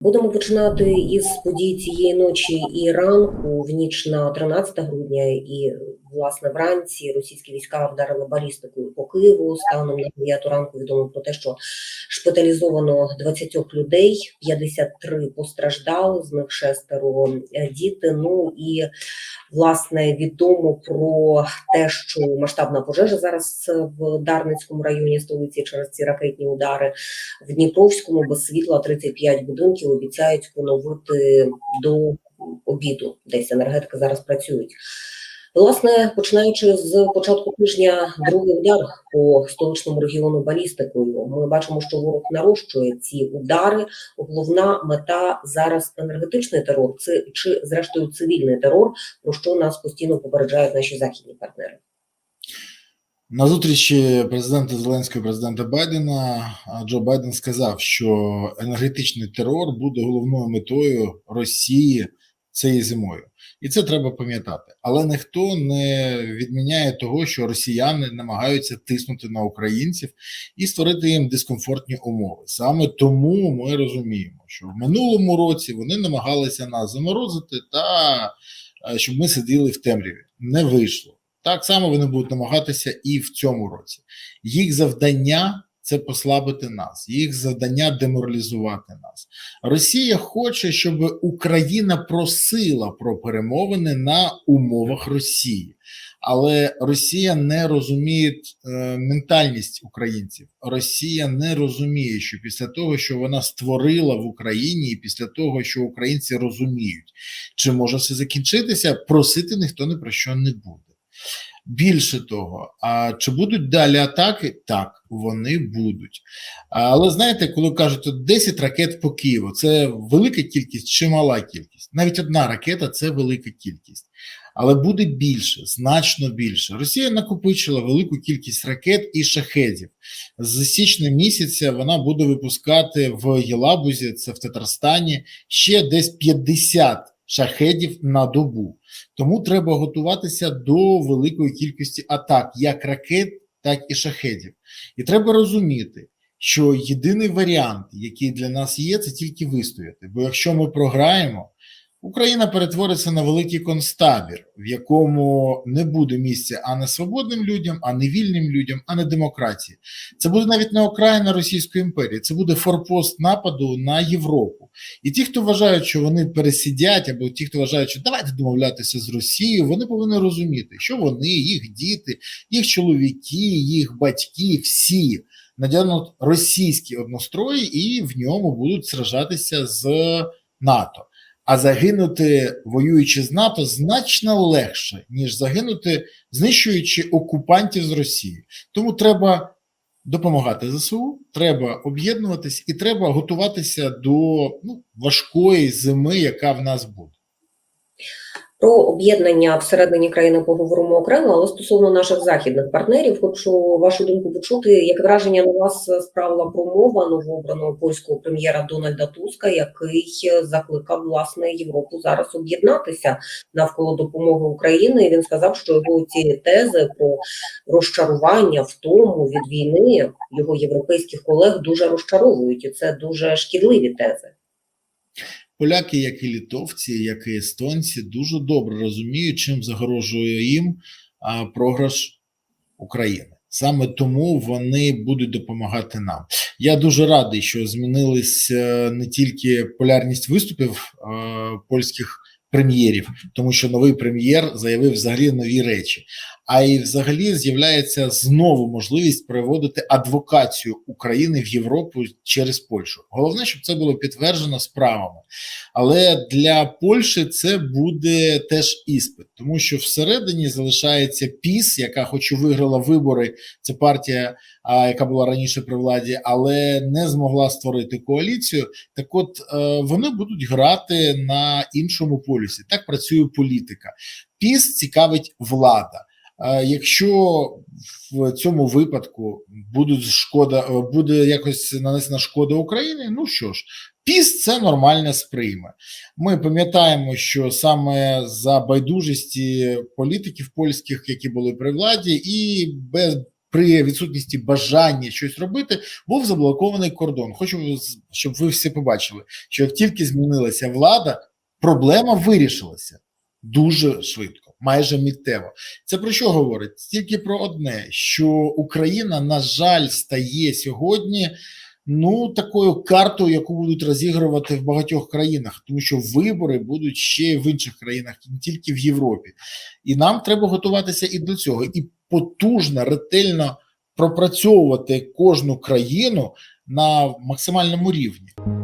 Будемо починати із подій цієї ночі і ранку, в ніч на 13 грудня, і власне вранці російські війська вдарили балістикою по Києву. Станом на 9 ранку відомо про те, що шпиталізовано 20 людей, 53 постраждали, з них шестеро е, діти. Ну і власне відомо про те, що масштабна пожежа зараз в Дарницькому районі столиці через ці ракетні удари. В Дніпровському без світла 35 будинків обіцяють поновити до обіду. Десь енергетики зараз працюють. Власне, починаючи з початку тижня, другий удар по столичному регіону балістикою. Ми бачимо, що ворог нарощує ці удари. Головна мета зараз енергетичний терор, це чи зрештою цивільний терор, про що нас постійно попереджають наші західні партнери. На зустрічі президента Зеленського і президента Байдена Джо Байден сказав, що енергетичний терор буде головною метою Росії цією зимою, і це треба пам'ятати. Але ніхто не відміняє того, що росіяни намагаються тиснути на українців і створити їм дискомфортні умови. Саме тому ми розуміємо, що в минулому році вони намагалися нас заморозити та щоб ми сиділи в темряві. Не вийшло. Так само вони будуть намагатися і в цьому році. Їх завдання це послабити нас, їх завдання деморалізувати нас. Росія хоче, щоб Україна просила про перемовини на умовах Росії, але Росія не розуміє е, ментальність українців. Росія не розуміє, що після того, що вона створила в Україні, і після того, що українці розуміють, чи може все закінчитися, просити ніхто ні про що не буде. Більше того, а чи будуть далі атаки? Так, вони будуть. Але знаєте, коли кажуть 10 ракет по Києву, це велика кількість чи мала кількість? Навіть одна ракета це велика кількість. Але буде більше, значно більше. Росія накопичила велику кількість ракет і шахедів. З січня місяця вона буде випускати в Єлабузі, це в Татарстані, ще десь 50 шахедів на добу. Тому треба готуватися до великої кількості атак, як ракет, так і шахедів. І треба розуміти, що єдиний варіант, який для нас є, це тільки вистояти. Бо якщо ми програємо, Україна перетвориться на великий концтабір, в якому не буде місця а не свободним людям, а не вільним людям, а не демократії. Це буде навіть не окраїна Російської імперії, це буде форпост нападу на Європу. І ті, хто вважають, що вони пересидять, або ті, хто вважають, що давайте домовлятися з Росією, вони повинні розуміти, що вони, їх діти, їх чоловіки, їх батьки, всі надягнуть російські однострої і в ньому будуть сражатися з НАТО. А загинути, воюючи з НАТО, значно легше, ніж загинути, знищуючи окупантів з Росії. Тому треба допомагати ЗСУ, треба об'єднуватись і треба готуватися до ну, важкої зими, яка в нас буде. Про об'єднання всередині країни поговоримо окремо, але стосовно наших західних партнерів, хочу вашу думку почути, як враження на вас справила промова новообраного польського прем'єра Дональда Туска, який закликав власне Європу зараз об'єднатися навколо допомоги України. Він сказав, що його ці тези про розчарування втому від війни його європейських колег дуже розчаровують, і це дуже шкідливі тези. Поляки, як і літовці, як і естонці, дуже добре розуміють, чим загрожує їм програш України. Саме тому вони будуть допомагати нам. Я дуже радий, що змінились не тільки полярність виступів а, польських прем'єрів, тому що новий прем'єр заявив взагалі нові речі. А й взагалі з'являється знову можливість проводити адвокацію України в Європу через Польщу. Головне, щоб це було підтверджено справами. Але для Польщі це буде теж іспит, тому що всередині залишається ПІС, яка, хоч і виграла вибори, це партія, яка була раніше при владі, але не змогла створити коаліцію. Так, от вони будуть грати на іншому полюсі. Так працює політика. ПІС цікавить влада. Якщо в цьому випадку будуть шкода, буде якось нанесена шкода Україні, ну що ж, піс це нормально сприйме. Ми пам'ятаємо, що саме за байдужості політиків польських, які були при владі, і без при відсутності бажання щось робити, був заблокований кордон. Хочу, щоб ви всі побачили, що як тільки змінилася влада, проблема вирішилася дуже швидко, майже миттєво. Це про що говорить? Тільки про одне: що Україна, на жаль, стає сьогодні. Ну, такою картою, яку будуть розігрувати в багатьох країнах, тому що вибори будуть ще в інших країнах, не тільки в Європі. І нам треба готуватися і до цього, і потужно, ретельно пропрацьовувати кожну країну на максимальному рівні.